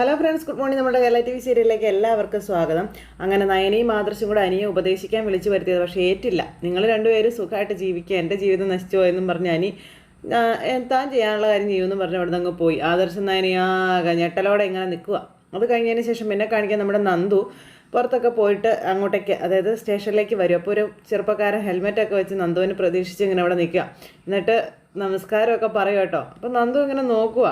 Hello friends good morning നമ്മുടെ Kerala T V സീരിയലിലേക്ക് എല്ലാവർക്കും സ്വാഗതം. അങ്ങനെ നയനയും മാതൃശ്യം കൂടെ അനിയെ ഉപദേശിക്കാൻ വിളിച്ചു വരുത്തിയത് പക്ഷേ ഏറ്റില്ല. നിങ്ങൾ രണ്ടുപേരും സുഖമായിട്ട് ജീവിക്കുക. എന്റെ ജീവിതം നശിച്ചോ എന്നും പറഞ്ഞ് അനി താൻ ചെയ്യാനുള്ള കാര്യം ചെയ്യുമെന്ന് പറഞ്ഞ് അവിടെ നിന്ന് പോയി. ആദർശം നയനയാകെ ഞെട്ടലോടെ ഇങ്ങനെ നിൽക്കുക. അത് കഴിഞ്ഞതിന് ശേഷം എന്നെ കാണിക്കാൻ നമ്മുടെ നന്ദു പുറത്തൊക്കെ പോയിട്ട് അങ്ങോട്ടേക്ക് അതായത് സ്റ്റേഷനിലേക്ക് വരും. അപ്പോൾ ഒരു ചെറുപ്പക്കാരൻ ഹെൽമെറ്റൊക്കെ വെച്ച് നന്ദുവിനെ പ്രതീക്ഷിച്ച് ഇങ്ങനെ അവിടെ നിൽക്കുക. എന്നിട്ട് നമസ്കാരമൊക്കെ പറയും കേട്ടോ. അപ്പോൾ നന്ദു ഇങ്ങനെ നോക്കുക.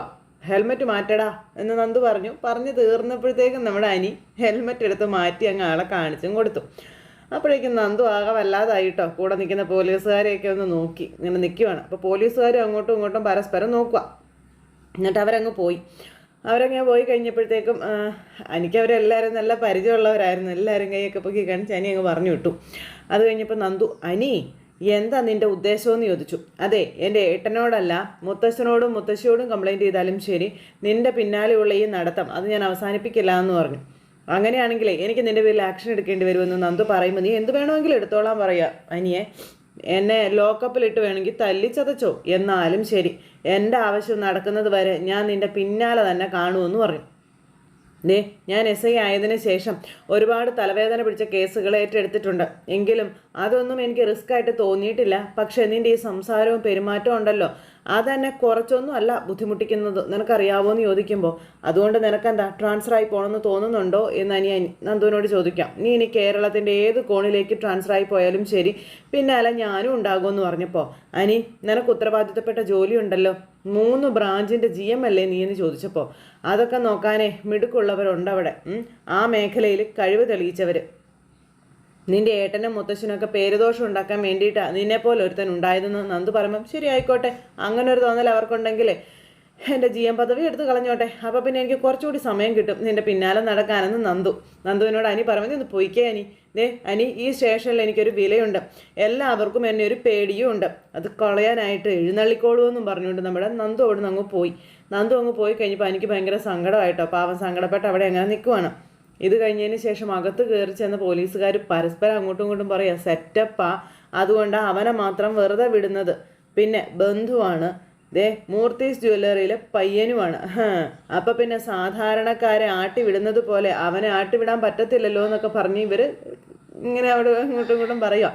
ഹെൽമെറ്റ് മാറ്റടാ എന്ന് നന്ദു പറഞ്ഞു. പറഞ്ഞു തീർന്നപ്പോഴത്തേക്കും നമ്മുടെ അനി ഹെൽമെറ്റ് എടുത്ത് മാറ്റി അങ്ങ് ആളെ കാണിച്ചും കൊടുത്തു. അപ്പോഴേക്കും നന്ദു ആകെ വല്ലാതായിട്ടോ. കൂടെ നിൽക്കുന്ന പോലീസുകാരെയൊക്കെ ഒന്ന് നോക്കി. ഇങ്ങനെ നിൽക്കുവാണ്. അപ്പോൾ പോലീസുകാരും അങ്ങോട്ടും ഇങ്ങോട്ടും പരസ്പരം നോക്കുക എന്നിട്ട് അവരങ്ങ് പോയി. അവരങ്ങനെ പോയി കഴിഞ്ഞപ്പോഴത്തേക്കും എനിക്ക് അവരെല്ലാവരും നല്ല പരിചയമുള്ളവരായിരുന്നു. എല്ലാവരും കൈയൊക്കെ പൊക്കി കാണിച്ച് അനി അങ്ങ് പറഞ്ഞു വിട്ടു. അത് കഴിഞ്ഞപ്പോൾ നന്ദു അനി എന്താ നിന്റെ ഉദ്ദേശമെന്ന് ചോദിച്ചു. അതെ എന്റെ ഏട്ടനോടല്ല മുത്തശ്ശനോടും മുത്തശ്ശിയോടും കംപ്ലൈന്റ് ചെയ്താലും ശരി നിന്റെ പിന്നാലെയുള്ള ഈ നടത്തം അത് ഞാൻ അവസാനിപ്പിക്കില്ല എന്ന് പറഞ്ഞു. അങ്ങനെയാണെങ്കിലേ എനിക്ക് നിന്റെ പേരിൽ ആക്ഷൻ എടുക്കേണ്ടി വരുമെന്ന് നന്ദു പറയുമ്പോൾ നീ എന്ത് വേണമെങ്കിലും എടുത്തോളാൻ പറയാ അനിയെ എന്നെ ലോക്കപ്പിലിട്ട് വേണമെങ്കിൽ തല്ലിച്ചതച്ചോ? എന്നാലും ശരി എന്റെ ആവശ്യം നടക്കുന്നത് വരെ ഞാൻ നിന്റെ പിന്നാലെ തന്നെ കാണുമെന്ന് പറഞ്ഞു. ദേ ഞാൻ എസ് ഐ ആയതിനു ശേഷം ഒരുപാട് തലവേദന പിടിച്ച കേസുകൾ ഏറ്റെടുത്തിട്ടുണ്ട്. എങ്കിലും അതൊന്നും എനിക്ക് റിസ്ക് ആയിട്ട് തോന്നിയിട്ടില്ല. പക്ഷെ നിന്റെ ഈ സംസാരവും പെരുമാറ്റവും ഉണ്ടല്ലോ. അതെന്നെ കുറച്ചൊന്നും അല്ല ബുദ്ധിമുട്ടിക്കുന്നത്. നിനക്കറിയാവോ എന്ന് ചോദിക്കുമ്പോൾ അതുകൊണ്ട് നിനക്കെന്താ ട്രാൻസ്ഫർ ആയി പോകണമെന്ന് തോന്നുന്നുണ്ടോ എന്ന് അനിയ അനി- നന്ദുവിനോട് ചോദിക്കാം. നീ ഇനി കേരളത്തിന്റെ ഏത് കോണിലേക്ക് ട്രാൻസ്ഫർ ആയി പോയാലും ശരി. പിന്നാലെ ഞാനും ഉണ്ടാകുമെന്ന് പറഞ്ഞപ്പോൾ അനി നിനക്ക് ഉത്തരവാദിത്തപ്പെട്ട ജോലി ഉണ്ടല്ലോ മൂന്ന് ബ്രാഞ്ചിന്റെ ജി എം അല്ലേ നീ എന്ന് ചോദിച്ചപ്പോൾ അതൊക്കെ നോക്കാനേ മിടുക്കുള്ളവരുണ്ടവിടെ. ആ മേഖലയിൽ കഴിവ് തെളിയിച്ചവർ നിന്റെ ഏട്ടനും മുത്തശ്ശനൊക്കെ പേരുദോഷം ഉണ്ടാക്കാൻ വേണ്ടിയിട്ടാണ് നിന്നെപ്പോലെ ഒരുത്തൻ ഉണ്ടായതെന്ന് നന്ദു പറയുമ്പം ശരി ആയിക്കോട്ടെ അങ്ങനെ ഒരു തോന്നൽ അവർക്കുണ്ടെങ്കിലേ എന്റെ ജി എം പദവി എടുത്ത് കളഞ്ഞോട്ടെ. അപ്പോൾ പിന്നെ എനിക്ക് കുറച്ചുകൂടി സമയം കിട്ടും നിന്റെ പിന്നാലെ നടക്കാനെന്ന് നന്ദു. നന്ദുവിനോട് അനി പറഞ്ഞു ഇന്ന് പൊയ്ക്കേ അനി. ദേ അനി ഈ സ്റ്റേഷനിൽ എനിക്കൊരു വിലയുണ്ട്. എല്ലാവർക്കും എന്നെ ഒരു പേടിയും ഉണ്ട്. അത് കളയാനായിട്ട് എഴുന്നള്ളിക്കോളുമെന്നും പറഞ്ഞുകൊണ്ട് നമ്മുടെ നന്ദു അവിടെ നിന്ന് അങ്ങ് പോയി. നന്ദു അങ്ങ് പോയി കഴിഞ്ഞപ്പോൾ എനിക്ക് ഭയങ്കര സങ്കടമായിട്ടോ. പാവം സങ്കടപ്പെട്ട് അവിടെ എങ്ങനെ നിൽക്കുവാണ്. ഇത് കഴിഞ്ഞതിന് ശേഷം അകത്ത് കയറി ചെന്ന പോലീസുകാർ പരസ്പരം അങ്ങോട്ടും ഇങ്ങോട്ടും പറയാ സെറ്റപ്പാ. അതുകൊണ്ട് അവനെ മാത്രം വെറുതെ വിടുന്നത്. പിന്നെ ബന്ധുവാണ്. ദേ മൂർത്തീസ് ജ്വല്ലറിയിലെ പയ്യനുമാണ്. അപ്പം പിന്നെ സാധാരണക്കാരെ ആട്ടി വിടുന്നത് പോലെ അവനെ ആട്ടി വിടാൻ പറ്റത്തില്ലല്ലോ എന്നൊക്കെ പറഞ്ഞ് ഇവർ ഇങ്ങനെ അവിടെ ഇങ്ങോട്ടും ഇങ്ങോട്ടും പറയുക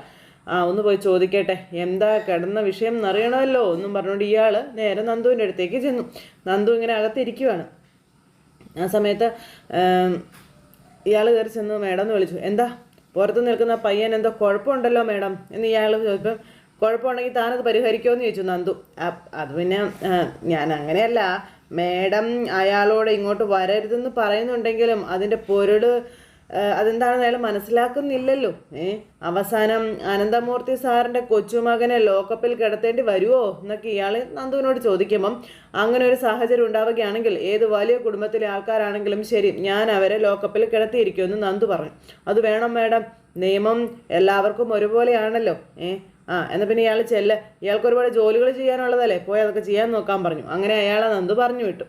ആ ഒന്ന് പോയി ചോദിക്കട്ടെ. എന്താ കിടന്ന വിഷയം എന്നറിയണമല്ലോ. ഒന്നും പറഞ്ഞുകൊണ്ട് ഇയാൾ നേരെ നന്ദുവിന്റെ അടുത്തേക്ക് ചെന്നു. നന്ദു ഇങ്ങനെ അകത്തിരിക്കുവാണ്. ആ സമയത്ത് ഇയാൾ കയറി ചെന്ന് മേഡം എന്ന് വിളിച്ചു. എന്താ? പുറത്ത് നിൽക്കുന്ന പയ്യൻ എന്തോ കുഴപ്പമുണ്ടല്ലോ മേഡം. എന്ന് ഇയാൾ ചോദിച്ചപ്പം കുഴപ്പമുണ്ടെങ്കിൽ താനത് പരിഹരിക്കുമോ? എന്ന് ചോദിച്ചു നന്ദു. അത് പിന്നെ ഞാൻ അങ്ങനെയല്ല. മേഡം അയാളോട് ഇങ്ങോട്ട് വരരുതെന്ന് പറയുന്നുണ്ടെങ്കിലും അതിന്റെ പൊരുട് അതെന്താണെന്ന് അയാൾ മനസ്സിലാക്കുന്നില്ലല്ലോ. ഏ അവസാനം അനന്തമൂർത്തി സാറിന്റെ കൊച്ചുമകനെ ലോക്കപ്പിൽ കിടത്തേണ്ടി വരുമോ എന്നൊക്കെ ഇയാൾ നന്ദുവിനോട് ചോദിക്കുമ്പം അങ്ങനെ ഒരു സാഹചര്യം ഉണ്ടാവുകയാണെങ്കിൽ ഏത് വലിയ കുടുംബത്തിലെ ആൾക്കാരാണെങ്കിലും ശരി ഞാൻ അവരെ ലോക്കപ്പിൽ കിടത്തിയിരിക്കുമെന്ന് നന്ദു പറഞ്ഞു. അത് വേണം മേഡം. നിയമം എല്ലാവർക്കും ഒരുപോലെയാണല്ലോ. ഏ ആ എന്നാൽ പിന്നെ ഇയാൾ ചെല്ല ഇയാൾക്ക് ഒരുപാട് ജോലികൾ ചെയ്യാനുള്ളതല്ലേ? പോയി അതൊക്കെ ചെയ്യാൻ നോക്കാൻ പറഞ്ഞു. അങ്ങനെ അയാളെ നന്ദു പറഞ്ഞു വിട്ടു.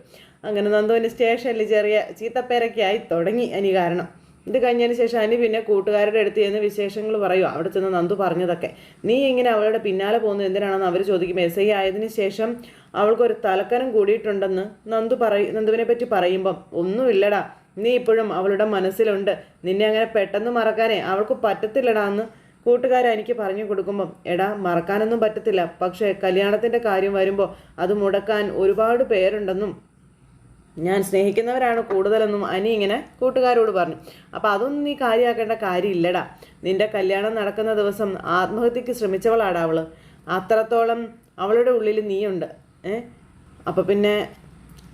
അങ്ങനെ നന്ദുവിന് സ്റ്റേഷനിൽ ചെറിയ ചീത്തപ്പേരൊക്കെ ആയി തുടങ്ങി. അനി കാരണം ഇത് കഴിഞ്ഞതിന് ശേഷം അനി പിന്നെ കൂട്ടുകാരുടെ അടുത്ത് ചെന്ന് വിശേഷങ്ങൾ പറയുക അവിടെ ചെന്ന് നന്ദു പറഞ്ഞതൊക്കെ. നീ ഇങ്ങനെ അവളുടെ പിന്നാലെ പോകുന്നത് എന്തിനാണെന്ന് അവർ ചോദിക്കും. എസ് ഐ ആയതിനു ശേഷം അവൾക്കൊരു തലക്കനം കൂടിയിട്ടുണ്ടെന്ന് നന്ദു പറയും നന്ദുവിനെ പറ്റി പറയുമ്പം ഒന്നുമില്ലടാ നീ ഇപ്പോഴും അവളുടെ മനസ്സിലുണ്ട്. നിന്നെ അങ്ങനെ പെട്ടെന്ന് മറക്കാനേ അവൾക്ക് പറ്റത്തില്ലടാ എന്ന് കൂട്ടുകാരെ എനിക്ക് പറഞ്ഞു കൊടുക്കുമ്പം എടാ മറക്കാനൊന്നും പറ്റത്തില്ല. പക്ഷേ കല്യാണത്തിന്റെ കാര്യം വരുമ്പോൾ അത് മുടക്കാൻ ഒരുപാട് പേരുണ്ടെന്നും ഞാൻ സ്നേഹിക്കുന്നവരാണ് കൂടുതലെന്നും അനി ഇങ്ങനെ കൂട്ടുകാരോട് പറഞ്ഞു. അപ്പോൾ അതൊന്നും നീ കാര്യമാക്കേണ്ട കാര്യമില്ലടാ. നിന്റെ കല്യാണം നടക്കുന്ന ദിവസം ആത്മഹത്യക്ക് ശ്രമിച്ചവളാടാ അവൾ. അത്രത്തോളം അവളുടെ ഉള്ളിൽ നീയുണ്ട്. ഏ? അപ്പോൾ പിന്നെ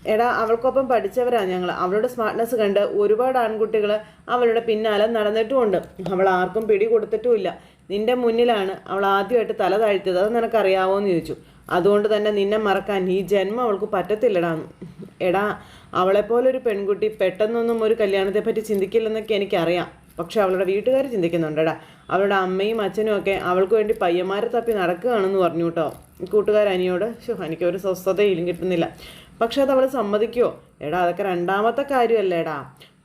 എടാ അവൾക്കൊപ്പം പഠിച്ചവരാ ഞങ്ങൾ അവളുടെ സ്മാർട്ട്നെസ് കണ്ട് ഒരുപാട് ആൺകുട്ടികൾ അവളുടെ പിന്നാലെ നടന്നിട്ടുമുണ്ട്. അവൾ ആർക്കും പിടി കൊടുത്തിട്ടുമില്ല. നിന്റെ മുന്നിലാണ് അവൾ ആദ്യമായിട്ട് തല താഴ്ത്തിയത്. അത് നിനക്കറിയാവോ എന്ന് ചോദിച്ചു. അതുകൊണ്ട് തന്നെ നിന്നെ മറക്കാൻ ഈ ജന്മം അവൾക്ക് പറ്റത്തില്ലടാന്ന് എടാ അവളെപ്പോലൊരു പെൺകുട്ടി പെട്ടെന്നൊന്നും ഒരു കല്യാണത്തെ പറ്റി ചിന്തിക്കില്ലെന്നൊക്കെ എനിക്കറിയാം. പക്ഷെ അവളുടെ വീട്ടുകാർ ചിന്തിക്കുന്നുണ്ടടാ. അവളുടെ അമ്മയും അച്ഛനും ഒക്കെ അവൾക്ക് വേണ്ടി പയ്യന്മാരെ തപ്പി നടക്കുകയാണെന്ന് പറഞ്ഞു കേട്ടോ. കൂട്ടുകാർ അനിയോട് ഷോ എനിക്ക് ഒരു സ്വസ്ഥതയിലും കിട്ടുന്നില്ല. പക്ഷെ അത് അവൾ സമ്മതിക്കുമോ എടാ അതൊക്കെ രണ്ടാമത്തെ കാര്യമല്ലേടാ.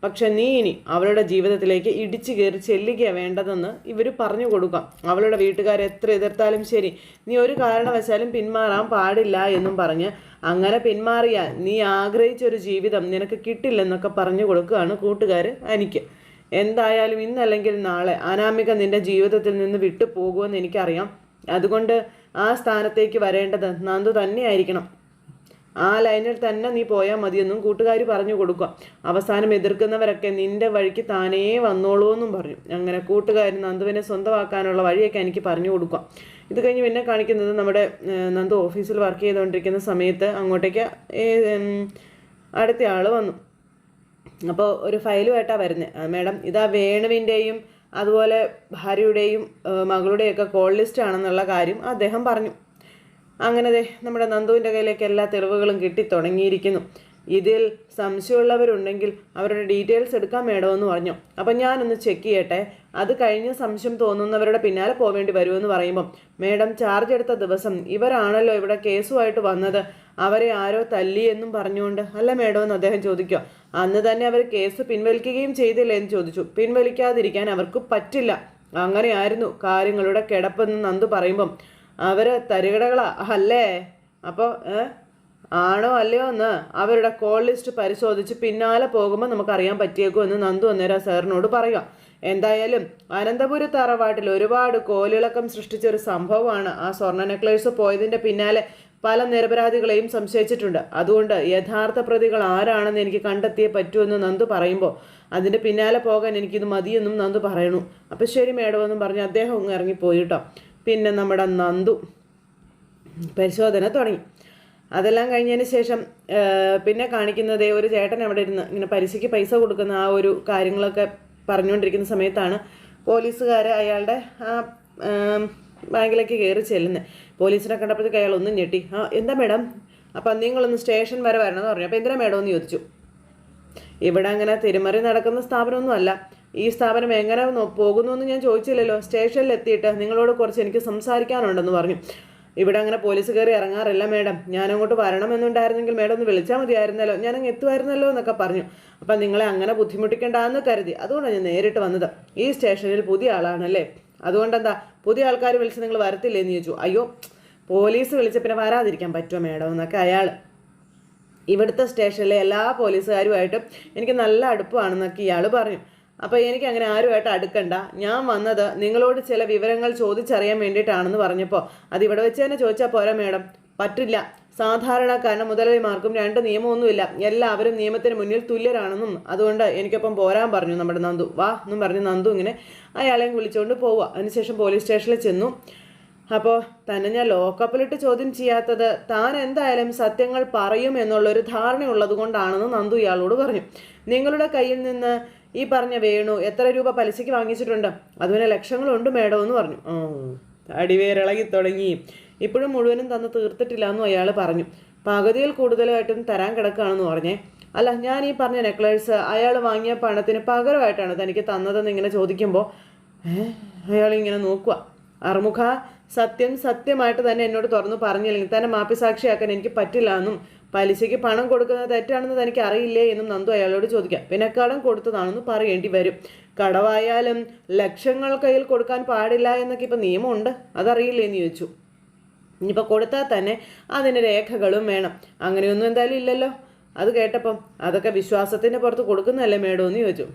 പക്ഷെ നീ ഇനി അവളുടെ ജീവിതത്തിലേക്ക് ഇടിച്ചു കയറി ചെല്ലുക വേണ്ടതെന്ന് ഇവർ പറഞ്ഞു കൊടുക്കാം. അവളുടെ വീട്ടുകാർ എത്ര എതിർത്താലും ശരി നീ ഒരു കാരണവശാലും പിന്മാറാൻ പാടില്ല എന്നും പറഞ്ഞ് അങ്ങനെ പിന്മാറിയാൽ നീ ആഗ്രഹിച്ചൊരു ജീവിതം നിനക്ക് കിട്ടില്ലെന്നൊക്കെ പറഞ്ഞു കൊടുക്കുകയാണ് കൂട്ടുകാർ എനിക്ക്. എന്തായാലും ഇന്നല്ലെങ്കിൽ നാളെ അനാമിക നിന്റെ ജീവിതത്തിൽ നിന്ന് വിട്ടു പോകുമെന്ന് എനിക്കറിയാം. അതുകൊണ്ട് ആ സ്ഥാനത്തേക്ക് വരേണ്ടത് നന്ദു തന്നെയായിരിക്കണം. ആ ലൈനിൽ തന്നെ നീ പോയാൽ മതിയെന്നും കൂട്ടുകാർ പറഞ്ഞു കൊടുക്കുക. അവസാനം എതിർക്കുന്നവരൊക്കെ നിന്റെ വഴിക്ക് താനേ വന്നോളൂ എന്നും പറഞ്ഞു. അങ്ങനെ കൂട്ടുകാർ നന്ദുവിനെ സ്വന്തമാക്കാനുള്ള വഴിയൊക്കെ എനിക്ക് പറഞ്ഞു കൊടുക്കുക. ഇത് കഴിഞ്ഞ് പിന്നെ കാണിക്കുന്നത് നമ്മുടെ നന്ദു ഓഫീസിൽ വർക്ക് ചെയ്തുകൊണ്ടിരിക്കുന്ന സമയത്ത് അങ്ങോട്ടേക്ക് അടുത്ത ആൾ വന്നു. അപ്പോൾ ഒരു ഫയലുമായിട്ടാണ് വരുന്നത്. മാഡം ഇതാ വേണുവിന്റെയും അതുപോലെ ഭാര്യയുടെയും മകളുടെയൊക്കെ കോൾ ലിസ്റ്റ് ആണെന്നുള്ള കാര്യം അദ്ദേഹം പറഞ്ഞു. അങ്ങനെ നമ്മുടെ നന്ദുവിന്റെ കയ്യിലേക്ക് എല്ലാ തെളിവുകളും കിട്ടി തുടങ്ങിയിരിക്കുന്നു. ഇതിൽ സംശയമുള്ളവരുണ്ടെങ്കിൽ അവരുടെ ഡീറ്റെയിൽസ് എടുക്കാൻ മേടമെന്ന് പറഞ്ഞു. അപ്പം ഞാനൊന്ന് ചെക്ക് ചെയ്യട്ടെ. അത് കഴിഞ്ഞ് സംശയം തോന്നുന്നവരുടെ പിന്നാലെ പോവേണ്ടി വരുമെന്ന് പറയുമ്പം മേഡം ചാർജ് എടുത്ത ദിവസം ഇവരാണല്ലോ ഇവിടെ കേസുമായിട്ട് വന്നത്. അവരെ ആരോ തല്ലി എന്നും പറഞ്ഞുകൊണ്ട് അല്ല മേഡം എന്ന് അദ്ദേഹം ചോദിക്കുക. അന്ന് തന്നെ അവർ കേസ് പിൻവലിക്കുകയും ചെയ്തില്ലേ എന്ന് ചോദിച്ചു. പിൻവലിക്കാതിരിക്കാൻ അവർക്ക് പറ്റില്ല. അങ്ങനെയായിരുന്നു കാര്യങ്ങളുടെ കിടപ്പെന്ന് നന്ദു പറയുമ്പം അവർ തരികിടകളാ അല്ലേ? അപ്പോൾ ആണോ അല്ലയോ എന്ന് അവരുടെ കോൾ ലിസ്റ്റ് പരിശോധിച്ച് പിന്നാലെ പോകുമ്പോൾ നമുക്കറിയാൻ പറ്റിയേക്കും എന്ന് നന്ദു അന്നേരം സാറിനോട് പറയുക എന്തായാലും അനന്തപുരി തറവാട്ടിൽ ഒരുപാട് കോലിളക്കം സൃഷ്ടിച്ച ഒരു സംഭവമാണ് ആ സ്വർണ നെക്ലേസ് പോയതിന്റെ പിന്നാലെ പല നിരപരാധികളെയും സംശയിച്ചിട്ടുണ്ട്. അതുകൊണ്ട് യഥാർത്ഥ പ്രതികൾ ആരാണെന്ന് എനിക്ക് കണ്ടെത്തിയേ പറ്റുമെന്ന് നന്ദു പറയുമ്പോൾ അതിന്റെ പിന്നാലെ പോകാൻ എനിക്കിത് മതിയെന്നും നന്ദു പറയണു അപ്പം ശരി മേഡം എന്നും പറഞ്ഞ് അദ്ദേഹം ഇറങ്ങിപ്പോയിട്ടോ പിന്നെ നമ്മുടെ നന്ദു. പരിശോധന തുടങ്ങി. അതെല്ലാം കഴിഞ്ഞതിന് ശേഷം പിന്നെ കാണിക്കുന്നത് ഒരു ചേട്ടൻ അവിടെ ഇരുന്ന് ഇങ്ങനെ പലിശയ്ക്ക് പൈസ കൊടുക്കുന്ന ആ ഒരു കാര്യങ്ങളൊക്കെ പറഞ്ഞുകൊണ്ടിരിക്കുന്ന സമയത്താണ് പോലീസുകാർ അയാളുടെ ആ ബാങ്കിലേക്ക് കയറി ചെല്ലുന്നത് പോലീസിനെ കണ്ടപ്പോഴത്തേക്ക് അയാൾ ഒന്നും ഞെട്ടി. ആ എന്താ മേഡം? അപ്പം നിങ്ങളൊന്ന് സ്റ്റേഷൻ വരെ വരണമെന്ന് പറഞ്ഞു. അപ്പോൾ എന്തിനാ മേഡം എന്ന് ചോദിച്ചു. ഇവിടെ അങ്ങനെ തിരുമറി നടക്കുന്ന സ്ഥാപനമൊന്നും അല്ല. ഈ സ്ഥാപനം എങ്ങനെ പോകുന്നു എന്ന് ഞാൻ ചോദിച്ചില്ലല്ലോ. സ്റ്റേഷനിൽ എത്തിയിട്ട് നിങ്ങളോട് കുറച്ച് എനിക്ക് സംസാരിക്കാനുണ്ടെന്ന് പറഞ്ഞു. ഇവിടെ അങ്ങനെ പോലീസ് കയറി ഇറങ്ങാറില്ല മേഡം. ഞാനങ്ങോട്ട് വരണമെന്നുണ്ടായിരുന്നെങ്കിൽ മേഡം ഒന്ന് വിളിച്ചാൽ മതിയായിരുന്നല്ലോ. ഞാനങ്ങ് എത്തുമായിരുന്നല്ലോ എന്നൊക്കെ പറഞ്ഞു. അപ്പം നിങ്ങളെ അങ്ങനെ ബുദ്ധിമുട്ടിക്കേണ്ടെന്ന് കരുതി. അതുകൊണ്ടാണ് ഞാൻ നേരിട്ട് വന്നത്. ഈ സ്റ്റേഷനിൽ പുതിയ ആളാണല്ലേ? അതുകൊണ്ടെന്താ? പുതിയ ആൾക്കാർ വിളിച്ച് നിങ്ങൾ വരത്തില്ലേ എന്ന് ചോദിച്ചു. അയ്യോ പോലീസ് വിളിച്ച പിന്നെ വരാതിരിക്കാൻ പറ്റുമോ മേഡം എന്നൊക്കെ അയാൾ ഇവിടുത്തെ സ്റ്റേഷനിലെ എല്ലാ പോലീസുകാരുമായിട്ടും എനിക്ക് നല്ല അടുപ്പമാണെന്നൊക്കെ ഇയാൾ പറഞ്ഞു. അപ്പോൾ എനിക്ക് അങ്ങനെ ആരുമായിട്ട് അടുക്കണ്ട. ഞാൻ വന്നത് നിങ്ങളോട് ചില വിവരങ്ങൾ ചോദിച്ചറിയാൻ വേണ്ടിയിട്ടാണെന്ന് പറഞ്ഞപ്പോൾ അത് ഇവിടെ വെച്ച് തന്നെ ചോദിച്ചാൽ പോരാ മേഡം. പറ്റില്ല. സാധാരണക്കാരന് മുതലാളിമാർക്കും രണ്ട് നിയമമൊന്നുമില്ല. എല്ലാവരും നിയമത്തിന് മുന്നിൽ തുല്യരാണെന്നും അതുകൊണ്ട് എനിക്കൊപ്പം പോരാൻ പറഞ്ഞു നമ്മുടെ നന്ദു. വാ എന്നും പറഞ്ഞു നന്ദു ഇങ്ങനെ അയാളെയും വിളിച്ചുകൊണ്ട് പോവുക അതിനുശേഷം പോലീസ് സ്റ്റേഷനിൽ ചെന്നു. അപ്പോൾ തന്നെ ഞാൻ ലോക്കപ്പിലിട്ട് ചോദ്യം ചെയ്യാത്തത് താൻ എന്തായാലും സത്യങ്ങൾ പറയും എന്നുള്ളൊരു ധാരണയുള്ളത് കൊണ്ടാണെന്ന് നന്ദു ഇയാളോട് പറഞ്ഞു. നിങ്ങളുടെ കയ്യിൽ നിന്ന് ഈ പറഞ്ഞ വേണു എത്ര രൂപ പലിശയ്ക്ക് വാങ്ങിച്ചിട്ടുണ്ട്? അതുപോലെ ലക്ഷങ്ങളുണ്ട് മേഡം എന്ന് പറഞ്ഞു. അടിവേരിളകി തുടങ്ങി. ഇപ്പോഴും മുഴുവനും തന്ന് തീർത്തിട്ടില്ല എന്നും അയാൾ പറഞ്ഞു. പകുതിയിൽ കൂടുതലായിട്ടും തരാൻ കിടക്കുകയാണെന്ന് പറഞ്ഞേ. അല്ല ഞാൻ ഈ പറഞ്ഞ നെക്ലേഴ്സ് അയാൾ വാങ്ങിയ പണത്തിന് പകരമായിട്ടാണ് തനിക്ക് തന്നതെന്ന് ഇങ്ങനെ ചോദിക്കുമ്പോൾ അയാൾ ഇങ്ങനെ നോക്കുക. അറുമുഖ സത്യം സത്യമായിട്ട് തന്നെ എന്നോട് തുറന്നു പറഞ്ഞില്ലെങ്കിൽ തന്നെ മാപ്പിസാക്ഷിയാക്കാൻ എനിക്ക് പറ്റില്ല എന്നും പലിശയ്ക്ക് പണം കൊടുക്കുന്നത് തെറ്റാണെന്ന് തനിക്ക് അറിയില്ലേ എന്നും നന്ദു അയാളോട് ചോദിക്കാം. പിന്നെ കടം കൊടുത്തതാണെന്ന് പറയേണ്ടി വരും. കടവായാലും ലക്ഷങ്ങൾ കയ്യിൽ കൊടുക്കാൻ പാടില്ല എന്നൊക്കെ ഇപ്പം നിയമമുണ്ട്. അതറിയില്ലേ എന്ന് ചോദിച്ചു. ഇനിയിപ്പോൾ കൊടുത്താൽ തന്നെ അതിന് രേഖകളും വേണം. അങ്ങനെയൊന്നും എന്തായാലും ഇല്ലല്ലോ. അത് കേട്ടപ്പം അതൊക്കെ വിശ്വാസത്തിന്റെ പുറത്ത് കൊടുക്കുന്നതല്ലേ മേഡം എന്ന് ചോദിച്ചു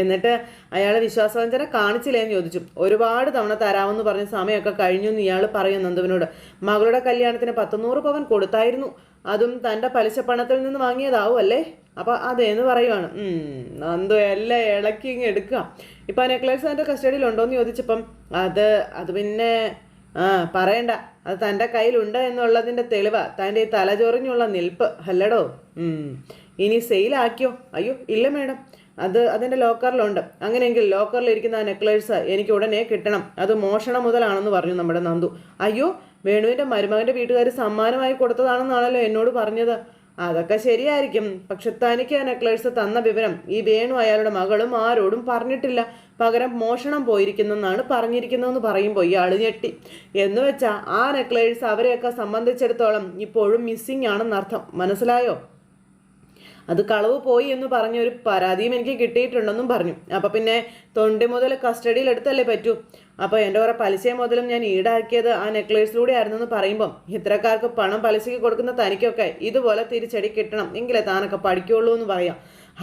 എന്നിട്ട് അയാൾ വിശ്വാസവഞ്ചന കാണിച്ചില്ലേ എന്ന് ചോദിച്ചു. ഒരുപാട് തവണ തരാമെന്ന് പറഞ്ഞ സമയമൊക്കെ കഴിഞ്ഞു എന്ന് ഇയാൾ പറയും നന്ദുവിനോട്. മകളുടെ കല്യാണത്തിന് പത്തുനൂറ് പവൻ കൊടുത്തായിരുന്നു. അതും തന്റെ പലിശ പണത്തിൽ നിന്ന് വാങ്ങിയതാവും അല്ലേ? അപ്പോൾ അതേന്ന് പറയുവാണ്. നന്ദു എല്ലാം ഇളക്കി ഇങ്ങ് എടുക്കുക. ഇപ്പം ആ നെക്ലേസ് എന്റെ കസ്റ്റഡിയിലുണ്ടോ എന്ന് ചോദിച്ചപ്പം അത് അത് പിന്നെ ആ പറയണ്ട. അത് തന്റെ കയ്യിലുണ്ട് എന്നുള്ളതിന്റെ തെളിവ്. തന്റെ ഈ തലചൊറിഞ്ഞുള്ള നിൽപ്പ് അല്ലടോ. ഇനി സെയിലാക്കിയോ അയ്യോ ഇല്ല മേഡം. അത് അതിന്റെ ലോക്കറിലുണ്ട്. അങ്ങനെയെങ്കിൽ ലോക്കറിൽ ഇരിക്കുന്ന ആ നെക്ലേഴ്സ് എനിക്ക് ഉടനെ കിട്ടണം. അത് മോഷണം മുതലാണെന്ന് പറഞ്ഞു നമ്മുടെ നന്ദു. അയ്യോ വേണുവിന്റെ മരുമകന്റെ വീട്ടുകാർ സമ്മാനമായി കൊടുത്തതാണെന്നാണല്ലോ എന്നോട് പറഞ്ഞത്. അതൊക്കെ ശരിയായിരിക്കും. പക്ഷെ തനിക്ക് ആ നെക്ലേഴ്സ് തന്ന വിവരം ഈ വേണു അയാളുടെ മകളും ആരോടും പറഞ്ഞിട്ടില്ല. പകരം മോഷണം പോയിരിക്കുന്നെന്നാണ് പറഞ്ഞിരിക്കുന്നതെന്ന് പറയുമ്പോൾ ഇയാൾ ഞെട്ടി. എന്ന് വെച്ചാൽ ആ നെക്ലേഴ്സ് അവരെയൊക്കെ സംബന്ധിച്ചിടത്തോളം ഇപ്പോഴും മിസ്സിംഗ് ആണെന്നർത്ഥം. മനസ്സിലായോ? അത് കളവ് പോയി എന്ന് പറഞ്ഞ ഒരു പരാതിയും എനിക്ക് കിട്ടിയിട്ടുണ്ടെന്നും പറഞ്ഞു. അപ്പം പിന്നെ തൊണ്ടി മുതൽ കസ്റ്റഡിയിൽ എടുത്തല്ലേ പറ്റൂ? അപ്പോൾ എന്റെ കുറേ പലിശ മുതലും ഞാൻ ഈടാക്കിയത് ആ നെക്ലേസിലൂടെ ആയിരുന്നെന്ന് പറയുമ്പം ഇത്തരക്കാർക്ക് പണം പലിശയ്ക്ക് കൊടുക്കുന്ന തനിക്കൊക്കെ ഇതുപോലെ തിരിച്ചടി കിട്ടണം. എങ്കിലേ താനൊക്കെ പഠിക്കുള്ളൂ എന്ന് പറയാം.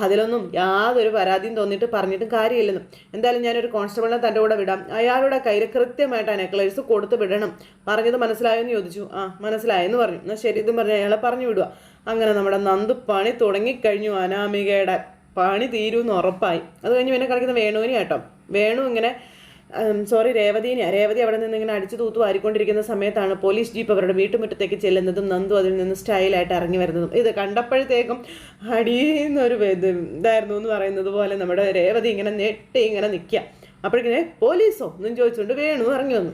അതിലൊന്നും യാതൊരു പരാതിയും തോന്നിയിട്ട് പറഞ്ഞിട്ടും കാര്യമില്ലെന്നും. എന്തായാലും ഞാനൊരു കോൺസ്റ്റബിളിനെ തന്റെ കൂടെ വിടാം. അയാളുടെ കയ്യിൽ കൃത്യമായിട്ട് ആ നെക്ലേസ് കൊടുത്ത് വിടണം. പറഞ്ഞത് മനസ്സിലായെന്ന് ചോദിച്ചു. ആ മനസ്സിലായെന്ന് പറഞ്ഞു. എന്നാൽ ശരി ഇതും പറഞ്ഞു അയാളെ പറഞ്ഞു വിടുക. അങ്ങനെ നമ്മുടെ നന്ദു പണി തുടങ്ങിക്കഴിഞ്ഞു അനാമികയുടെ പണി തീരുമെന്ന് ഉറപ്പായി. അത് കഴിഞ്ഞ് പിന്നെ കളിക്കുന്ന വേണുവിനെ കേട്ടോ. വേണു ഇങ്ങനെ സോറി രേവതിനെ. രേവതി അവിടെ നിന്ന് ഇങ്ങനെ അടിച്ചു തൂത്തു വാരിക്കൊണ്ടിരിക്കുന്ന സമയത്താണ് പോലീസ് ജീപ്പ് അവരുടെ വീട്ടുമുറ്റത്തേക്ക് ചെല്ലുന്നതും നന്ദു അതിൽ നിന്ന് സ്റ്റൈലായിട്ട് ഇറങ്ങി വരുന്നതും. ഇത് കണ്ടപ്പോഴത്തേക്കും അടിയെന്നൊരു ഇത് ഇതായിരുന്നു എന്ന് പറയുന്നത് പോലെ നമ്മുടെ രേവതി ഇങ്ങനെ നെട്ടി ഇങ്ങനെ നിൽക്കുക അപ്പോഴേക്കിനെ പോലീസോ? എന്നും ചോദിച്ചുകൊണ്ട് വേണു ഇറങ്ങി വന്നു.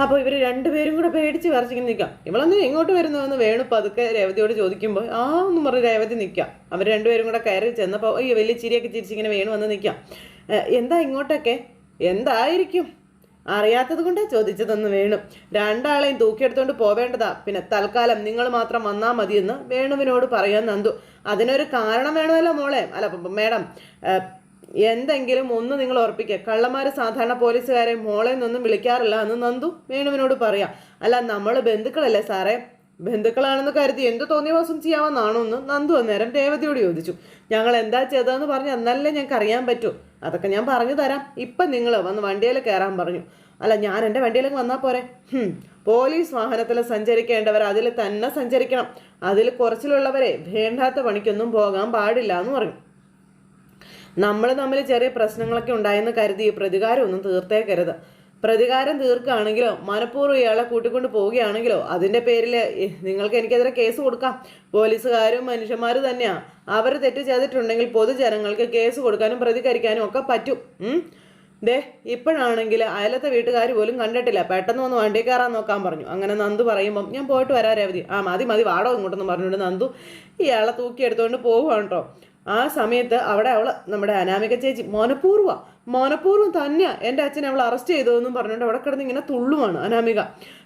അപ്പോൾ ഇവർ രണ്ടുപേരും കൂടെ പേടിച്ച് വരച്ചിങ്ങനെ നിൽക്കാം ഇവളൊന്നും എങ്ങോട്ട് വരുന്നതെന്ന് വേണു പതുക്കെ രേവതിയോട് ചോദിക്കുമ്പോൾ ആ ഒന്നും പറഞ്ഞ് രേവതി നിൽക്കാം അവർ രണ്ടുപേരും കൂടെ കയറി ചെന്നപ്പോൾ അയ്യോ വലിയ ചിരിയൊക്കെ ചിരിച്ചിങ്ങനെ വേണു വന്ന് നിൽക്കാം എന്താ ഇങ്ങോട്ടൊക്കെ? എന്തായിരിക്കും? അറിയാത്തത് കൊണ്ടാ ചോദിച്ചതെന്ന് വേണു. രണ്ടാളെയും തൂക്കിയെടുത്തോണ്ട് പോവേണ്ടതാ. പിന്നെ തൽക്കാലം നിങ്ങൾ മാത്രം വന്നാൽ മതിയെന്ന് വേണുവിനോട് പറയാൻ നന്ദു. അതിനൊരു കാരണം വേണമല്ലോ മോളെ. അല്ല മേഡം എന്തെങ്കിലും ഒന്ന് നിങ്ങൾ ഉറപ്പിക്കുക. കള്ളന്മാർ സാധാരണ പോലീസുകാരെ മോളെ നിന്നൊന്നും വിളിക്കാറില്ല എന്ന് നന്ദു വേണുവിനോട് പറയാം. അല്ല നമ്മൾ ബന്ധുക്കളല്ലേ സാറേ? ബന്ധുക്കളാണെന്ന് കരുതി എന്ത് തോന്നിയ ദിവസം ചെയ്യാമെന്നാണോ എന്ന് നന്ദു അന്നേരം രേവതിയോട് ചോദിച്ചു. ഞങ്ങൾ എന്താ ചെയ്തതെന്ന് പറഞ്ഞ് അന്നല്ലേ ഞങ്ങൾക്ക് അറിയാൻ പറ്റൂ. അതൊക്കെ ഞാൻ പറഞ്ഞു തരാം. ഇപ്പം നിങ്ങൾ വന്ന് വണ്ടിയിൽ കയറാൻ പറഞ്ഞു. അല്ല ഞാൻ എന്റെ വണ്ടിയിലേക്ക് വന്നാൽ പോരെ? പോലീസ് വാഹനത്തിൽ സഞ്ചരിക്കേണ്ടവർ അതിൽ തന്നെ സഞ്ചരിക്കണം. അതിൽ കുറച്ചിലുള്ളവരെ വേണ്ടാത്ത പണിക്കൊന്നും പോകാൻ പാടില്ല എന്ന് പറഞ്ഞു. നമ്മൾ തമ്മിൽ ചെറിയ പ്രശ്നങ്ങളൊക്കെ ഉണ്ടായെന്ന് കരുതി പ്രതികാരമൊന്നും തീർത്തേക്കരുത്. പ്രതികാരം തീർക്കുകയാണെങ്കിലോ മനഃപൂർവം ഇയാളെ കൂട്ടിക്കൊണ്ട് പോവുകയാണെങ്കിലോ അതിന്റെ പേരിൽ നിങ്ങൾക്ക് എനിക്കെതിരെ കേസ് കൊടുക്കാം. പോലീസുകാരും മനുഷ്യന്മാരും തന്നെയാണ് അവർ തെറ്റ് ചെയ്തിട്ടുണ്ടെങ്കിൽ പൊതുജനങ്ങൾക്ക് കേസ് കൊടുക്കാനും പ്രതികരിക്കാനും ഒക്കെ പറ്റും. ദേ ഇപ്പോഴാണെങ്കിൽ അയലത്തെ വീട്ടുകാർ പോലും കണ്ടിട്ടില്ല. പെട്ടെന്ന് വന്ന് വണ്ടി കയറാൻ നോക്കാൻ പറഞ്ഞു. അങ്ങനെ നന്ദു പറയുമ്പം ഞാൻ പോയിട്ട് വരാം രവതി. ആ മതി മതി വാടോ ഇങ്ങോട്ടെന്ന് പറഞ്ഞുകൊണ്ട് നന്ദു ഇയാളെ തൂക്കിയെടുത്തുകൊണ്ട് പോവുകയാണ് കേട്ടോ ആ സമയത്ത് അവിടെ അവൾ നമ്മുടെ അനാമിക ചേച്ചി മോനപൂർവ മോനപൂർവം തന്നെയാണ് എന്റെ അച്ഛനെ അവൾ അറസ്റ്റ് ചെയ്തു ചെയ്തതെന്നും പറഞ്ഞുകൊണ്ട് അവിടെ കിടന്ന് ഇങ്ങനെ തുള്ളുവാണ് അനാമിക.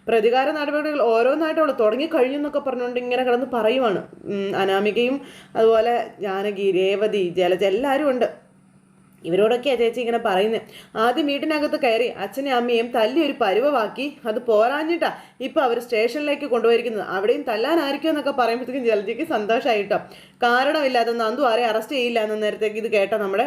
പ്രതികാര നടപടികൾ ഓരോന്നായിട്ട് അവൾ തുടങ്ങി കഴിഞ്ഞു എന്നൊക്കെ പറഞ്ഞുകൊണ്ട് ഇങ്ങനെ കിടന്ന് പറയുവാണ്. അനാമികയും അതുപോലെ ജാനകി രേവതി ജലജ എല്ലാവരും ഉണ്ട്. ഇവരോടൊക്കെയാ ചേച്ചി ഇങ്ങനെ പറയുന്നത് ആദ്യം വീട്ടിനകത്ത് കയറി അച്ഛനെ അമ്മയും തല്ലി ഒരു പരുവമാക്കി അത് പോരാഞ്ഞിട്ടാ ഇപ്പൊ അവർ സ്റ്റേഷനിലേക്ക് കൊണ്ടുപോയിരിക്കുന്നത്. അവിടെയും തല്ലാനായിരിക്കും എന്നൊക്കെ പറയുമ്പോഴത്തേക്കും ജലജിക്ക് സന്തോഷമായിട്ടോ കാരണമില്ലാതെ നന്ദു ആരെ അറസ്റ്റ് ചെയ്യില്ല എന്ന നേരത്തേക്ക് ഇത് കേട്ടോ നമ്മുടെ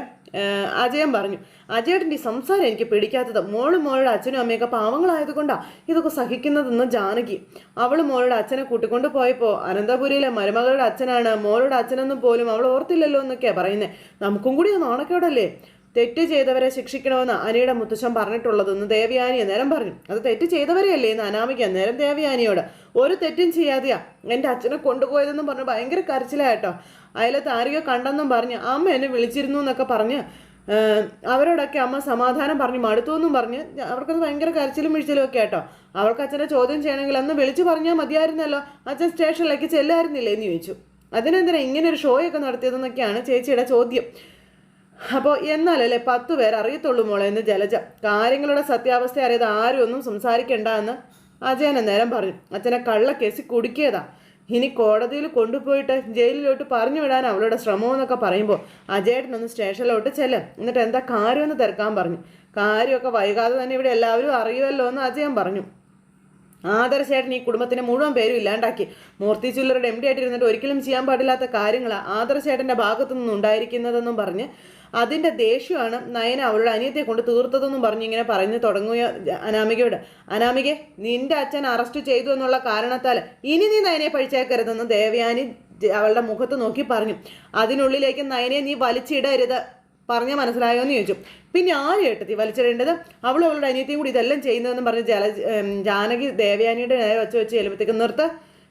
അജയൻ പറഞ്ഞു അജയേട്ടന്റെ ഈ സംസാരം എനിക്ക് പിടിക്കാത്തത്. മോൾ മോളുടെ അച്ഛനും അമ്മയൊക്കെ പാവങ്ങളായതുകൊണ്ടാണ് ഇതൊക്കെ സഹിക്കുന്നതെന്ന് ജാനകി. അവൾ മോളുടെ അച്ഛനെ കൂട്ടിക്കൊണ്ട് പോയപ്പോൾ അനന്തപുരിയിലെ മരുമകളുടെ അച്ഛനാണ് മോളുടെ അച്ഛനെന്നും പോലും അവൾ ഓർത്തില്ലല്ലോ എന്നൊക്കെയാ പറയുന്നത് നമുക്കും കൂടി നാണക്കേടല്ലേ തെറ്റ് ചെയ്തവരെ ശിക്ഷിക്കണമെന്ന് അനിയുടെ മുത്തച്ഛൻ പറഞ്ഞിട്ടുള്ളതെന്ന് ദേവയാനി അന്നേരം പറഞ്ഞു. അത് തെറ്റ് ചെയ്തവരെയല്ലേ എന്ന് അനാമിക അന്നേരം ദേവയാനിയോട്. ഒരു തെറ്റും ചെയ്യാതെയാ എന്റെ അച്ഛനെ കൊണ്ടുപോയതെന്ന് പറഞ്ഞ് ഭയങ്കര കരച്ചിലായിട്ടോ അയലത്ത് ആരെയോ കണ്ടെന്നും പറഞ്ഞ് അമ്മ എന്നെ വിളിച്ചിരുന്നു എന്നൊക്കെ പറഞ്ഞ് അവരോടൊക്കെ അമ്മ സമാധാനം പറഞ്ഞു മടുത്തു എന്നും പറഞ്ഞ് അവർക്കത് ഭയങ്കര കരച്ചിലും വിഴിച്ചിലും ഒക്കെ ആട്ടോ. അവൾക്ക് അച്ഛനെ ചോദ്യം ചെയ്യണമെങ്കിൽ അന്ന് വിളിച്ചു പറഞ്ഞാൽ മതിയായിരുന്നല്ലോ അച്ഛൻ സ്റ്റേഷനിലേക്ക് ചെല്ലായിരുന്നില്ലേ എന്ന് ചോദിച്ചു. അതിനെന്തിനാ ഇങ്ങനെ ഒരു ഷോയൊക്കെ നടത്തിയതെന്നൊക്കെയാണ് ചേച്ചിയുടെ ചോദ്യം. അപ്പോൾ എന്നാലല്ലേ പത്ത് പേർ അറിയത്തുള്ളൂ മോളെ എന്ന് ജലജ. കാര്യങ്ങളുടെ സത്യാവസ്ഥ അറിയാതെ ആരും ഒന്നും സംസാരിക്കണ്ട എന്ന് അജയൻ നേരം പറഞ്ഞു. അച്ഛനെ കള്ളക്കേസി കേസി കുടുക്കിയതാ. ഇനി കോടതിയിൽ കൊണ്ടുപോയിട്ട് ജയിലിലോട്ട് പറഞ്ഞു വിടാൻ അവളുടെ ശ്രമമെന്നൊക്കെ പറയുമ്പോൾ അജയേട്ടനൊന്ന് സ്റ്റേഷനിലോട്ട് ചെല്ലും. എന്നിട്ട് എന്താ കാര്യമെന്ന് തിരക്കാൻ പറഞ്ഞു. കാര്യമൊക്കെ വൈകാതെ തന്നെ ഇവിടെ എല്ലാവരും അറിയുമല്ലോ എന്ന് അജയൻ പറഞ്ഞു. ആദർശേട്ടൻ ഈ കുടുംബത്തിന്റെ മുഴുവൻ പേരും ഇല്ലാണ്ടാക്കി. മൂർത്തി ചില്ലറുടെ എം ഡി ആയിട്ട് ഇരുന്നിട്ട് ഒരിക്കലും ചെയ്യാൻ പാടില്ലാത്ത കാര്യങ്ങളാണ് ആദർശേട്ടന്റെ ഭാഗത്തു നിന്നും ഉണ്ടായിരിക്കുന്നതെന്നും പറഞ്ഞ് അതിന്റെ ദേഷ്യമാണ് നയന അവളുടെ അനിയത്തെ കൊണ്ട് തീർത്തതെന്നും പറഞ്ഞ് ഇങ്ങനെ പറഞ്ഞ് തുടങ്ങുക അനാമികയോട്. അനാമികെ നിന്റെ അച്ഛൻ അറസ്റ്റ് ചെയ്തു എന്നുള്ള കാരണത്താൽ ഇനി നീ നയനെ പഴിച്ചേക്കരുതെന്ന് ദേവയാനി അവളുടെ മുഖത്ത് നോക്കി പറഞ്ഞു. അതിനുള്ളിലേക്ക് നയനെ നീ വലിച്ചിടരുത് പറഞ്ഞ മനസ്സിലായോ എന്ന് ചോദിച്ചു. പിന്നെ ആര് കേട്ടത്തി വലിച്ചിടേണ്ടത്? അവൾ അവളുടെ അനിയത്തിയും കൂടി ഇതെല്ലാം ചെയ്യുന്നതെന്ന് പറഞ്ഞ് ജല ജാനകി ദേവയാനിയുടെ നേരെ വെച്ച് വെച്ച് ചെല്ലുമ്പോഴത്തേക്ക് നിർത്ത്.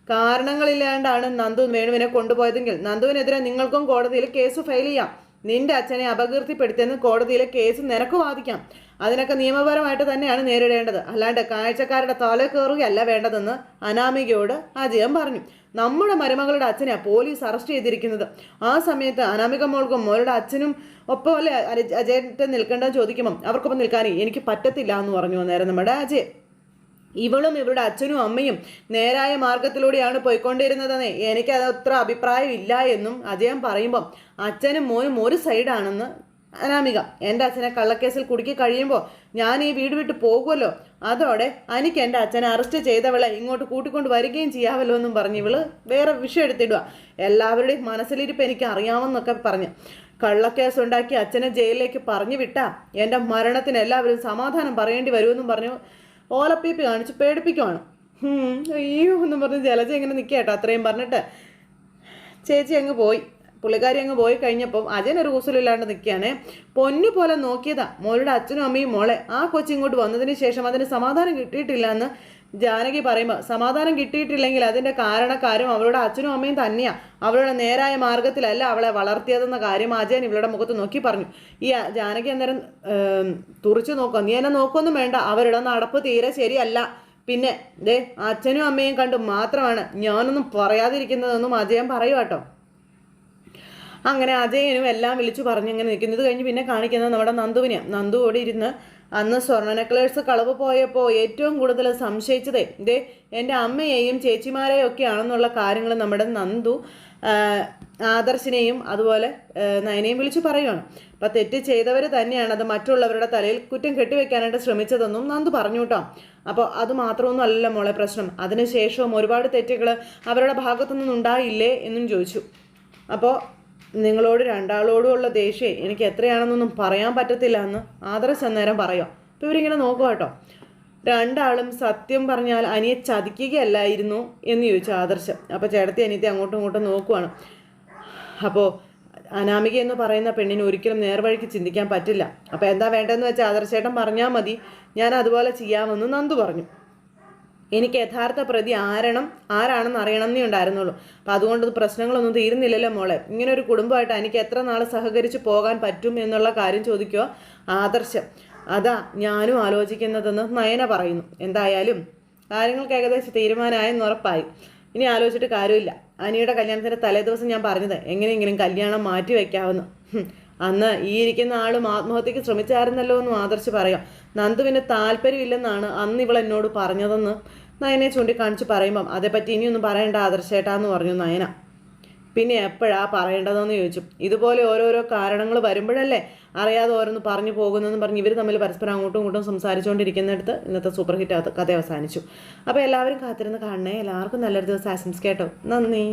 കാരണങ്ങളില്ലാണ്ടാണ് നന്ദു വേണുവിനെ കൊണ്ടുപോയതെങ്കിൽ നന്ദുവിനെതിരെ നിങ്ങൾക്കും കോടതിയിൽ കേസ് ഫയൽ ചെയ്യാം. നിന്റെ അച്ഛനെ അപകീർത്തിപ്പെടുത്തിയെന്ന് കോടതിയിലെ കേസ് നിനക്ക് വാദിക്കാം. അതിനൊക്കെ നിയമപരമായിട്ട് തന്നെയാണ് നേരിടേണ്ടത്. അല്ലാണ്ട് കാഴ്ചക്കാരുടെ തല കയറുകയല്ല വേണ്ടതെന്ന് അനാമികയോട് അജയം പറഞ്ഞു. നമ്മുടെ മരുമകളുടെ അച്ഛനെ പോലീസ് അറസ്റ്റ് ചെയ്തിരിക്കുന്നത്. ആ സമയത്ത് അനാമിക മോൾക്കും മോളുടെ അച്ഛനും ഒപ്പം അല്ലെ അര- നിൽക്കേണ്ടെന്ന് ചോദിക്കുമ്പം അവർക്കൊപ്പം നിൽക്കാനേ എനിക്ക് പറ്റത്തില്ല എന്ന് പറഞ്ഞു അന്നേരം നമ്മുടെ അജയ് ഇവളും ഇവരുടെ അച്ഛനും അമ്മയും നേരായ മാർഗത്തിലൂടെയാണ് പോയിക്കൊണ്ടിരുന്നതെന്ന്. എനിക്കത് അത്ര അഭിപ്രായമില്ല എന്നും അദ്ദേഹം പറയുമ്പം അച്ഛനും മോനും ഒരു സൈഡാണെന്ന് അനാമിക. എന്റെ അച്ഛനെ കള്ളക്കേസിൽ കുടുക്കി കഴിയുമ്പോൾ ഞാൻ ഈ വീട് വിട്ട് പോകുമല്ലോ അതോടെ എനിക്ക് എന്റെ അച്ഛനെ അറസ്റ്റ് ചെയ്തവളെ ഇങ്ങോട്ട് കൂട്ടിക്കൊണ്ട് വരികയും ചെയ്യാമല്ലോ എന്നും പറഞ്ഞ് ഇവൾ വേറെ വിഷയം എടുത്തിടുക എല്ലാവരുടെയും മനസ്സിലിരിപ്പ് എനിക്ക് അറിയാമെന്നൊക്കെ പറഞ്ഞു. കള്ളക്കേസ് ഉണ്ടാക്കി അച്ഛനെ ജയിലിലേക്ക് പറഞ്ഞു വിട്ടാ എന്റെ മരണത്തിന് എല്ലാവരും സമാധാനം പറയേണ്ടി വരുമെന്നും പറഞ്ഞു ഓലപ്പീപ്പി കാണിച്ച് പേടിപ്പിക്കുവാണ്. അയ്യോ എന്നും പറഞ്ഞ് ജലജ ഇങ്ങനെ നിൽക്കട്ടോ അത്രയും പറഞ്ഞിട്ട്. ചേച്ചി അങ്ങ് പോയി. പുള്ളിക്കാരി അങ്ങ് പോയി കഴിഞ്ഞപ്പം അജയൻ ഒരു കൂസലില്ലാണ്ട് നിൽക്കുകയാണ് പൊന്നു പോലെ നോക്കിയതാ മോളുടെ അച്ഛനും അമ്മയും മോളെ. ആ കൊച്ചിങ്ങോട്ട് വന്നതിന് ശേഷം അതിന് സമാധാനം കിട്ടിയിട്ടില്ല എന്ന് ജാനകി പറയുമ്പോൾ സമാധാനം കിട്ടിയിട്ടില്ലെങ്കിൽ അതിന്റെ കാരണക്കാരും അവളുടെ അച്ഛനും അമ്മയും തന്നെയാണ് അവളുടെ നേരായ മാർഗത്തിലല്ല അവളെ വളർത്തിയതെന്ന കാര്യം അജയൻ ഇവളുടെ മുഖത്ത് നോക്കി പറഞ്ഞു. ഈ ജാനകി അന്നേരം തുറച്ചു തുറിച്ചു നോക്കാം നീ എന്നെ നോക്കൊന്നും വേണ്ട. അവരുടെ നടപ്പ് തീരെ ശരിയല്ല. പിന്നെ ദേ അച്ഛനും അമ്മയും കണ്ട് മാത്രമാണ് ഞാനൊന്നും പറയാതിരിക്കുന്നതെന്നും അജയൻ പറയുക കേട്ടോ അങ്ങനെ അജയനും എല്ലാം വിളിച്ചു പറഞ്ഞിങ്ങനെ നിൽക്കുന്നു. ഇത് കഴിഞ്ഞ് പിന്നെ കാണിക്കുന്നത് നമ്മുടെ നന്ദുവിനെയാണ് നന്ദു ഓടി ഇരുന്ന് അന്ന് സ്വർണ നെക്ലേഴ്സ് കളവ് പോയപ്പോൾ ഏറ്റവും കൂടുതൽ സംശയിച്ചതേ ഇതേ എന്റെ അമ്മയെയും ചേച്ചിമാരെയും ഒക്കെ ആണെന്നുള്ള കാര്യങ്ങൾ നമ്മുടെ നന്ദു ആദർശിനെയും അതുപോലെ നയനെയും വിളിച്ചു പറയുകയാണ് അപ്പം തെറ്റ് ചെയ്തവർ തന്നെയാണ് അത് മറ്റുള്ളവരുടെ തലയിൽ കുറ്റം കെട്ടിവെക്കാനായിട്ട് ശ്രമിച്ചതെന്നും നന്ദു പറഞ്ഞു കേട്ടോ. അപ്പോൾ അത് മാത്രമൊന്നും അല്ലല്ലോ മോളെ പ്രശ്നം. അതിനുശേഷവും ഒരുപാട് തെറ്റുകൾ അവരുടെ ഭാഗത്തുനിന്നുണ്ടായില്ലേ എന്നും ചോദിച്ചു. അപ്പോൾ നിങ്ങളോട് രണ്ടാളോടും ഉള്ള ദേഷ്യം എനിക്ക് എത്രയാണെന്നൊന്നും പറയാൻ പറ്റത്തില്ല എന്ന് ആദര അന്നേരം പറയാം. അപ്പോൾ ഇവരിങ്ങനെ നോക്കുക കേട്ടോ. രണ്ടാളും സത്യം പറഞ്ഞാൽ അനിയെ ചതിക്കുകയല്ലായിരുന്നു എന്ന് ചോദിച്ചു ആദർശം. അപ്പോൾ ചേട്ടത്തി അനിയത്തെ അങ്ങോട്ടും ഇങ്ങോട്ടും നോക്കുവാണ്. അപ്പോൾ അനാമിക എന്ന് പറയുന്ന പെണ്ണിന് ഒരിക്കലും നേർവഴിക്ക് ചിന്തിക്കാൻ പറ്റില്ല. അപ്പോൾ എന്താ വേണ്ടതെന്ന് വെച്ചാൽ ആദർശേട്ടൻ പറഞ്ഞാൽ മതി. ഞാൻ അതുപോലെ ചെയ്യാമെന്ന് നന്ദു പറഞ്ഞു. എനിക്ക് യഥാർത്ഥ പ്രതി ആരണം ആരാണെന്ന് അറിയണമെന്നേ ഉണ്ടായിരുന്നുള്ളൂ. അപ്പം അതുകൊണ്ട് പ്രശ്നങ്ങളൊന്നും തീരുന്നില്ലല്ലോ മോളെ. ഇങ്ങനെ ഒരു കുടുംബമായിട്ട് എനിക്ക് എത്ര നാൾ സഹകരിച്ച് പോകാൻ പറ്റും എന്നുള്ള കാര്യം ചോദിക്കുക ആദർശം. അതാ ഞാനും ആലോചിക്കുന്നതെന്ന് നയന പറയുന്നു. എന്തായാലും കാര്യങ്ങൾക്ക് ഏകദേശം തീരുമാനമായെന്ന് ഉറപ്പായി. ഇനി ആലോചിച്ചിട്ട് കാര്യമില്ല. അനിയുടെ കല്യാണത്തിന്റെ തലേദിവസം ഞാൻ പറഞ്ഞത് എങ്ങനെയെങ്കിലും കല്യാണം മാറ്റി വയ്ക്കാമെന്ന്. അന്ന് ഈ ഇരിക്കുന്ന ആളും ആത്മഹത്യക്ക് ശ്രമിച്ചായിരുന്നല്ലോ എന്നും ആദർശ് പറയാം. നന്ദുവിന് താല്പര്യമില്ലെന്നാണ് അന്ന് ഇവൾ എന്നോട് പറഞ്ഞതെന്ന് നയനെ ചൂണ്ടിക്കാണിച്ച് പറയുമ്പം അതേപ്പറ്റി ഇനിയൊന്നും പറയേണ്ട ആദർശേട്ടാന്ന് പറഞ്ഞു നയന. പിന്നെ എപ്പോഴാ പറയേണ്ടതെന്ന് ചോദിച്ചു. ഇതുപോലെ ഓരോരോ കാരണങ്ങൾ വരുമ്പോഴല്ലേ അറിയാതെ ഓരോന്ന് പറഞ്ഞു പോകുന്നതെന്ന് പറഞ്ഞ് ഇവർ തമ്മിൽ പരസ്പരം അങ്ങോട്ടും ഇങ്ങോട്ടും സംസാരിച്ചുകൊണ്ടിരിക്കുന്നിടത്ത് ഇന്നത്തെ സൂപ്പർ ഹിറ്റ് കഥ അവസാനിച്ചു. അപ്പോൾ എല്ലാവരും കാത്തിരുന്ന് കാണണേ. എല്ലാവർക്കും നല്ലൊരു ദിവസം. ആശംസിക്കട്ടോ നന്ദി.